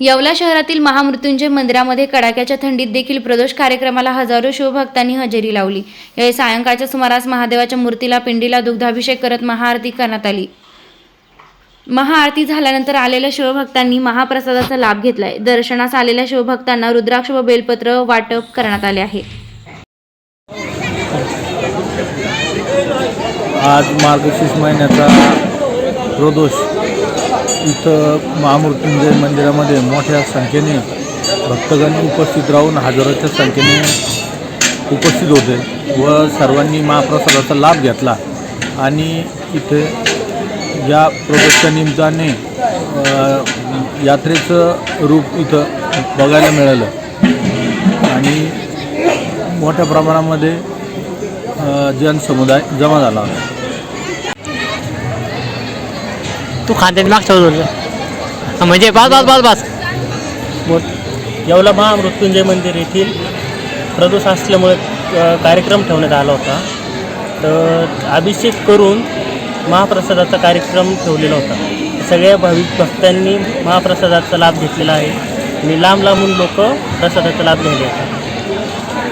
येवला शहरातील महामृत्युंजय मंदिरामध्ये कडाक्याच्या थंडीत देखील प्रदोष कार्यक्रमाला हजारो शिवभक्तांनी हजेरी लावली. यावेळी सायंकाळच्या सुमारास महादेवाच्या मूर्तीला पिंडीला दुग्धाभिषेक करत महाआरती करण्यात आली. महाआरती झाल्यानंतर आलेल्या शिवभक्तांनी महाप्रसादाचा लाभ घेतलाय. दर्शनास आलेल्या शिवभक्तांना रुद्राक्ष व बेलपत्र वाटप करण्यात आले आहे. आज मार्गशीर्ष महिन्याचा प्रदोष इथं महामृत्युंजय मंदिरामध्ये मोठ्या संख्येने भक्तगण उपस्थित राहून हजाराच्या संख्येने उपस्थित होते व सर्वांनी महाप्रसादाचा लाभ घेतला. आणि इथे या प्रदोषच्या निमित्ताने यात्रेचं रूप इथं बघायला मिळालं. आणि मोठ्या प्रमाणामध्ये जनसमुदाय जमा झाला. होता तू खांद्याने मागच्या बाजूला म्हणजे बस बस बस बस. बोल. येवला महामृत्युंजय मंदिर येथील प्रदोष असल्यामुळे कार्यक्रम ठेवण्यात आला होता. तर अभिषेक करून महाप्रसादाचा कार्यक्रम ठेवलेला होता. सगळ्या भाविक भक्तांनी महाप्रसादाचा लाभ घेतलेला आहे. आणि लांब लांबून लोक प्रसादाचा लाभ घ्यायला येतात.